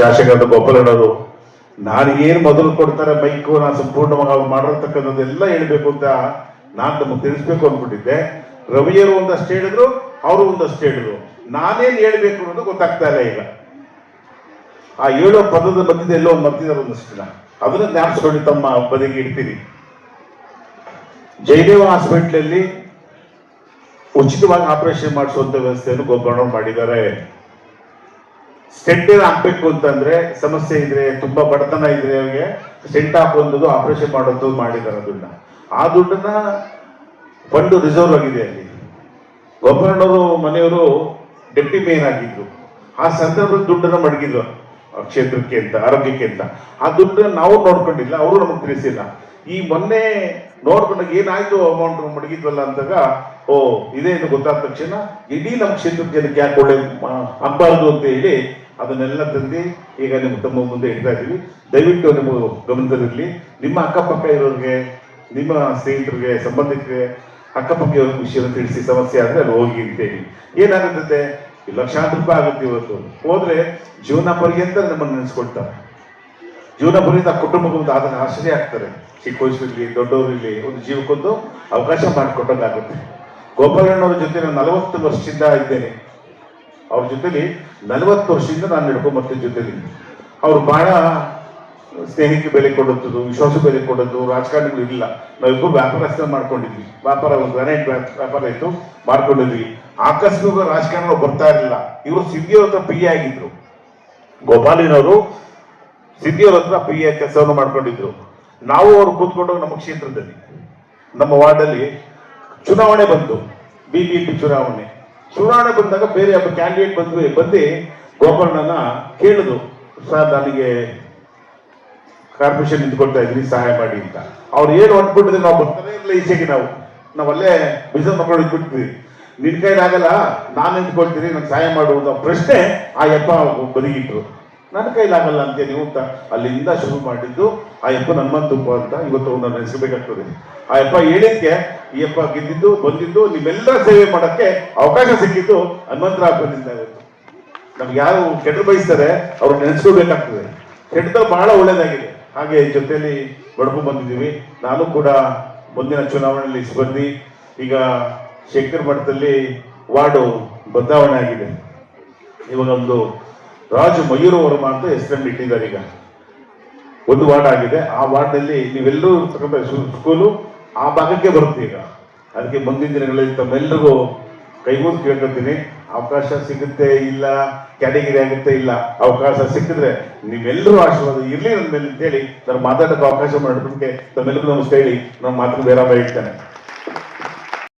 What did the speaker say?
ಶಾಸಕರಾದ ಗೋಪಾಲಣ್ಣವರು ನಾನು ಏನು ಮೊದಲು ಕೊಡ್ತಾರೆ ಬೈಕು ನಾನು ಸಂಪೂರ್ಣವಾಗಿ ಅವ್ರು ಮಾಡಿರ್ತಕ್ಕಂಥದ್ದೆಲ್ಲ ಹೇಳ್ಬೇಕು ಅಂತ ನಾನು ನಮಗೆ ತಿಳಿಸ್ಬೇಕು ಅಂದ್ಬಿಟ್ಟಿದ್ದೆ. ರವಿಯರು ಒಂದಷ್ಟು ಹೇಳಿದ್ರು, ಅವರು ಒಂದಷ್ಟು ಹೇಳಿದ್ರು. ನಾನೇನು ಹೇಳ್ಬೇಕು ಅನ್ನೋದು ಗೊತ್ತಾಗ್ತಾ ಇಲ್ಲ ಈಗ. ಆ ಹೇಳೋ ಪದದ ಮಧ್ಯದ ಎಲ್ಲೋ ಒಂದು ಮರ್ತಿದ್ದಾರೆ ಒಂದಷ್ಟು ಜನ. ಅದನ್ನ ಜ್ಞಾಪಿಸ್ಕೊಂಡು ತಮ್ಮ ಬದಿಗೆ ಇಡ್ತೀನಿ ಜಯದೇವ ಹಾಸ್ಪಿಟ್ಲಲ್ಲಿ ಉಚಿತವಾಗಿ ಆಪರೇಷನ್ ಮಾಡಿಸುವಂತ ವ್ಯವಸ್ಥೆಯನ್ನು ಗೊಬ್ಬರ ಮಾಡಿದ್ದಾರೆ. ಸ್ಟೆಂಟ್ ಹಾಕ್ಬೇಕು ಅಂತಂದ್ರೆ ಸಮಸ್ಯೆ ಇದ್ರೆ, ತುಂಬಾ ಬಡತನ ಇದ್ರೆ ಅವ್ರಿಗೆ ಸ್ಟೆಂಟ್ ಹಾಕುವಂಥದ್ದು ಆಪರೇಷನ್ ಮಾಡೋದು ಮಾಡಿದ್ದಾರೆ ದುಡ್ಡ ಆ ದುಡ್ಡನ್ನ ಫಂಡ್ ರಿಸರ್ವ್ ಆಗಿದೆ ಅಲ್ಲಿ. ಗೋಕರ್ಣವರು ಮನೆಯವರು ಡೆಪ್ಟಿ ಮೇನ್ ಆಗಿದ್ರು. ಆ ಸಂದರ್ಭದಲ್ಲಿ ದುಡ್ಡನ್ನ ಮಡಗಿದ್ರು ಆ ಕ್ಷೇತ್ರಕ್ಕೆ ಅಂತ, ಆರೋಗ್ಯಕ್ಕೆ ಅಂತ. ಆ ದುಡ್ಡನ್ನ ನಾವು ನೋಡ್ಕೊಂಡಿಲ್ಲ, ಅವರು ನಮಗೆ ತಿಳಿಸಿಲ್ಲ. ಈ ಮೊನ್ನೆ ನೋಡ್ಕೊಂಡಾಗ ಏನಾಯ್ತು ಅಮೌಂಟ್ ಮಡಗಿದ್ವಲ್ಲ ಅಂದಾಗ, ಓ, ಇದೇ ಗೊತ್ತಾದ ತಕ್ಷಣ, ಇಡೀ ನಮ್ಮ ಕ್ಷೇತ್ರದ ಜನಕ್ಕೆ ಯಾಕೆ ಒಳ್ಳೆ ಅಂತ ಹೇಳಿ ಅದನ್ನೆಲ್ಲ ತಂದು ಈಗ ನಿಮ್ಮ ತಮ್ಮ ಮುಂದೆ ಇಡ್ತಾ ಇದ್ದೀವಿ. ದಯವಿಟ್ಟು ನಿಮ್ಮ ಗಮನದಲ್ಲಿರಲಿ. ನಿಮ್ಮ ಅಕ್ಕಪಕ್ಕ ಇರೋರಿಗೆ, ನಿಮ್ಮ ಸ್ನೇಹಿತರಿಗೆ, ಸಂಬಂಧಿಕರಿಗೆ ಅಕ್ಕಪಕ್ಕ ಇರೋ ವಿಷಯವನ್ನು ತಿಳಿಸಿ, ಸಮಸ್ಯೆ ಆದರೆ ಅಲ್ಲಿ ಹೋಗಿ ಅಂತೇಳಿ ಏನಾಗುತ್ತೆ? ಲಕ್ಷಾಂತರ ರೂಪಾಯಿ ಆಗುತ್ತೆ ಇವತ್ತು. ಹೋದ್ರೆ ಜೀವನ ಪರ್ಯಂತ ನಮ್ಮನ್ನು ನೆನೆಸ್ಕೊಳ್ತಾರೆ. ಜೀವನ ಪರ್ಯಂತ ಕುಟುಂಬಕ್ಕೊಂದು ಆದ ಆಶ್ರಯ ಆಗ್ತಾರೆ. ಚಿಕ್ಕ ವಯಸ್ಸಿರಲಿ ದೊಡ್ಡವರಿರಲಿ ಒಂದು ಜೀವಕ್ಕೊಂದು ಅವಕಾಶ ಮಾಡಿಕೊಟ್ಟಂಗಾಗುತ್ತೆ. ಗೋಪಾಲಣ್ಣವ್ರ ಜೊತೆ ನಾನು ನಲವತ್ತು ವರ್ಷದಿಂದ ಇದ್ದೇನೆ. ಅವ್ರ ಜೊತೆಲಿ ನಲವತ್ತು ವರ್ಷದಿಂದ ನಾನು ನಡ್ಕೊಂಡ್ ಬರ್ತೀನಿ ಜೊತೆಲಿ. ಅವ್ರು ಬಹಳ ಸ್ನೇಹಕ್ಕೆ ಬೆಲೆ ಕೊಡುತ್ತದ್ದು ವಿಶ್ವಾಸ ಬೆಲೆ ಕೊಡೋದು, ರಾಜಕಾರಣಿಗಳು ಇಲ್ಲ. ನಾವಿಬ್ಬರು ವ್ಯಾಪಾರಸ್ಥ ಮಾಡ್ಕೊಂಡಿದ್ವಿ. ವ್ಯಾಪಾರ ಒಂದು ಗ್ರಾನೈಟ್ ವ್ಯಾಪಾರ ಇತ್ತು, ಮಾಡ್ಕೊಂಡಿದ್ವಿ. ಆಕಸ್ಮಿಕ ರಾಜಕಾರಣ ಬರ್ತಾ ಇರಲಿಲ್ಲ. ಇವರು ಸಿದ್ಧಿಯವ್ರ ಹತ್ರ ಪಿ ಆಗಿದ್ರು. ಗೋಪಾಲಿನವರು ಸಿದ್ಧಿಯವ್ರ ಹತ್ರ ಪಿ ಎ ಕೆಲಸವನ್ನು ಮಾಡ್ಕೊಂಡಿದ್ರು. ನಾವು ಅವ್ರು ಕೂತ್ಕೊಂಡು ನಮ್ಮ ಕ್ಷೇತ್ರದಲ್ಲಿ, ನಮ್ಮ ವಾರ್ಡಲ್ಲಿ ಚುನಾವಣೆ ಬಂತು ಬಿ ಬಿ ಪಿ ಚುನಾವಣೆ. ಚುನಾವಣೆ ಬಂದಾಗ ಬೇರೆ ಒಬ್ಬ ಕ್ಯಾಂಡಿಡೇಟ್ ಬಂದ್ವಿ, ಬಂದು ಗೋಪಾಲಣ್ಣನ ಕೇಳಿದ್ರು, ಸರ್, ನನಗೆ ಕಾರ್ಪೊರೇಷನ್ ನಿಂತ್ಕೊಳ್ತಾ ಇದ್ರಿ ಸಹಾಯ ಮಾಡಿ ಅಂತ. ಅವ್ರು ಏನು ಅಂದ್ಬಿಟ್ಟಿದ್ರೆ, ನಾವು ಬರ್ತಾನೆ ಇಲ್ಲ ಈಚೆಗೆ ನಾವು. ನಾವಲ್ಲೇ ಬಿಸಿನೆಸ್ ಇಟ್ಬಿಟ್ವಿ ನಿನ್ ಕೈಲಾಗಲ್ಲ, ನಾನು ನಿಂತ್ಕೊಳ್ತೀನಿ ನನ್ಗೆ ಸಹಾಯ ಮಾಡುವುದು ಪ್ರಶ್ನೆ ಆ ಯಪ್ಪ ಬದಿಗಿಟ್ರು. ನನ್ನ ಕೈಲಾಗಲ್ಲ ಅಂತ ನೀವು ಅಂತ ಅಲ್ಲಿಂದ ಶುರು ಮಾಡಿದ್ದು ಆ ಯಪ್ಪ ತುಪ್ಪ ಅಂತ ಇವತ್ತು ನಾನು ನೆನೆಸಬೇಕಾಗ್ತದೆ. ಆ ಯಪ್ಪ ಹೇಳಿದ್ಕೆ, ಈ ಯಪ್ಪ ಗೆದ್ದಿದ್ದು, ಬಂದಿದ್ದು, ನಿಮ್ಮೆಲ್ಲರ ಸೇವೆ ಮಾಡಕ್ಕೆ ಅವಕಾಶ ಸಿಕ್ಕಿದ್ದು ಹನುಮಂತರಾಪದಿಂದ ಇವತ್ತು. ನಮ್ಗೆ ಯಾರು ಕೆಟ್ಟ ಬಯಸ್ತಾರೆ, ಅವ್ರು ನೆನೆಸ್ಕೋಬೇಕಾಗ್ತದೆ. ಕೆಟ್ಟದ ಬಹಳ ಒಳ್ಳೇದಾಗಿದೆ. ಹಾಗೆ ಜೊತೆಯಲ್ಲಿ ಬಡಪು ಬಂದಿದ್ದೀವಿ. ನಾನು ಕೂಡ ಮುಂದಿನ ಚುನಾವಣೆಯಲ್ಲಿ ಸ್ಪರ್ಧಿ. ಈಗ ಶೇಖರ್ ಮಠದಲ್ಲಿ ವಾರ್ಡು ಬದಲಾವಣೆ ಆಗಿದೆ. ಇವಾಗ ಒಂದು ರಾಜು ಮಯೂರ ವರ್ಮ ಅಂತ ಹೆಸರನ್ನು ಇಟ್ಟಿದ್ದಾರೆ ಈಗ. ಒಂದು ವಾರ್ಡ್ ಆಗಿದೆ. ಆ ವಾರ್ಡಲ್ಲಿ ನೀವೆಲ್ಲರೂ ಇರ್ತಕ್ಕಂಥ ಸ್ಕೂಲು ಆ ಭಾಗಕ್ಕೆ ಬರುತ್ತೆ ಈಗ. ಅದಕ್ಕೆ ಮುಂದಿನ ದಿನಗಳಲ್ಲಿ ತಮ್ಮೆಲ್ಲರಿಗೂ ಕೈಗೂದು ಕೇಳ್ಕೊತೀನಿ ಅವಕಾಶ ಸಿಗುತ್ತೆ ಇಲ್ಲ? ಕ್ಯಾಟಗಿರಿ ಆಗುತ್ತೆ ಇಲ್ಲ? ಅವಕಾಶ ಸಿಕ್ಕಿದ್ರೆ ನೀವೆಲ್ಲರೂ ಆಶೀರ್ವಾದ ಇರ್ಲಿ ನನ್ನ ಮೇಲೆ ಅಂತೇಳಿ ನಾನು ಮಾತಾಡೋಕೆ ಅವಕಾಶ ಮಾಡೋದಕ್ಕೆ ತಮ್ಮೆಲ್ಲರಿಗೂ ನಮಸ್ತೆ ಹೇಳಿ. ನಮ್ಮ ಮಾತು ಬೇರೆ ಹೇಳ್ತಾನೆ.